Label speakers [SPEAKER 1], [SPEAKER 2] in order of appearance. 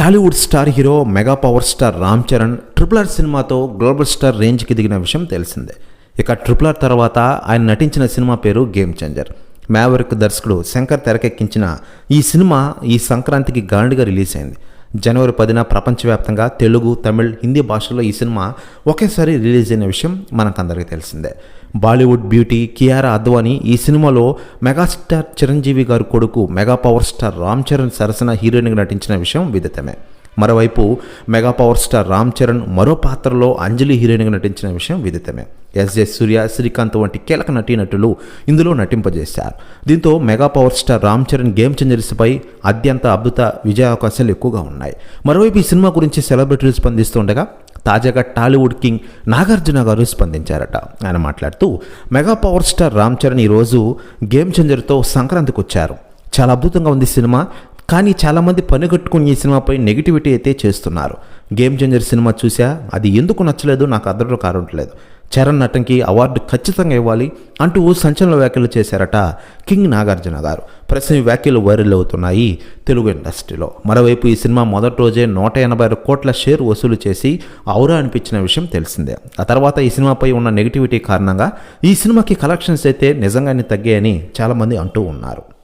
[SPEAKER 1] Tollywood star hero mega power star Ram Charan triple R సినిమాతో global star రేంజ్కి దిగిన విషయం తెలిసిందే. ఇక ట్రిపుల్ ఆర్ తర్వాత ఆయన నటించిన సినిమా పేరు గేమ్ చేంజర్ మ్యావరిక్ దర్శకుడు శంకర్ తెరకెక్కించిన ఈ సినిమా ఈ సంక్రాంతికి గాండిగా రిలీజ్ అయింది. జనవరి పదిన ప్రపంచవ్యాప్తంగా తెలుగు తమిళ్ హిందీ భాషల్లో ఈ సినిమా ఒకేసారి రిలీజ్ అయిన విషయం మనకందరికీ తెలిసిందే. బాలీవుడ్ బ్యూటీ కియారా అద్వానీ ఈ సినిమాలో మెగాస్టార్ చిరంజీవి గారి కొడుకు mega power star Ram Charan సరసన హీరోయిన్గా నటించిన విషయం విదితమే. మరోవైపు mega power star Ram Charan మరో పాత్రలో అంజలి హీరోయిన్గా నటించిన విషయం విదితమే. ఎస్జే సూర్య శ్రీకాంత్ వంటి కీలక నటీనటులు ఇందులో నటింపజేశారు. దీంతో mega power star Ram Charan game చేంజర్స్పై అత్యంత అద్భుత విజయావకాశాలు ఎక్కువగా ఉన్నాయి. మరోవైపు ఈ సినిమా గురించి సెలబ్రిటీలు స్పందిస్తుండగా తాజాగా టాలీవుడ్ కింగ్ నాగార్జున గారు స్పందించారట. ఆయన మాట్లాడుతూ mega power star Ram Charan ఈరోజు గేమ్ చేంజర్తో సంక్రాంతికి వచ్చారు చాలా అద్భుతంగా ఉంది సినిమా కానీ చాలామంది పనిగట్టుకుని ఈ సినిమాపై నెగిటివిటీ అయితే చేస్తున్నారు. గేమ్ చేంజర్ సినిమా చూసా అది ఎందుకు నచ్చలేదు నాకు అర్థం లేదు చరణ్ నటంకి అవార్డు ఖచ్చితంగా ఇవ్వాలి అంటూ సంచలన వ్యాఖ్యలు చేశారట కింగ్ నాగార్జున గారు. ప్రస్తుతం ఈ వ్యాఖ్యలు వైరల్ అవుతున్నాయి తెలుగు ఇండస్ట్రీలో. మరోవైపు ఈ సినిమా మొదటి రోజే నూట ఎనభై ఆరు కోట్ల షేర్ వసూలు చేసి ఔరా అనిపించిన విషయం తెలిసిందే. ఆ తర్వాత ఈ సినిమాపై ఉన్న నెగిటివిటీ కారణంగా ఈ సినిమాకి కలెక్షన్స్ అయితే నిజంగానే తగ్గాయని చాలామంది అంటూ ఉన్నారు.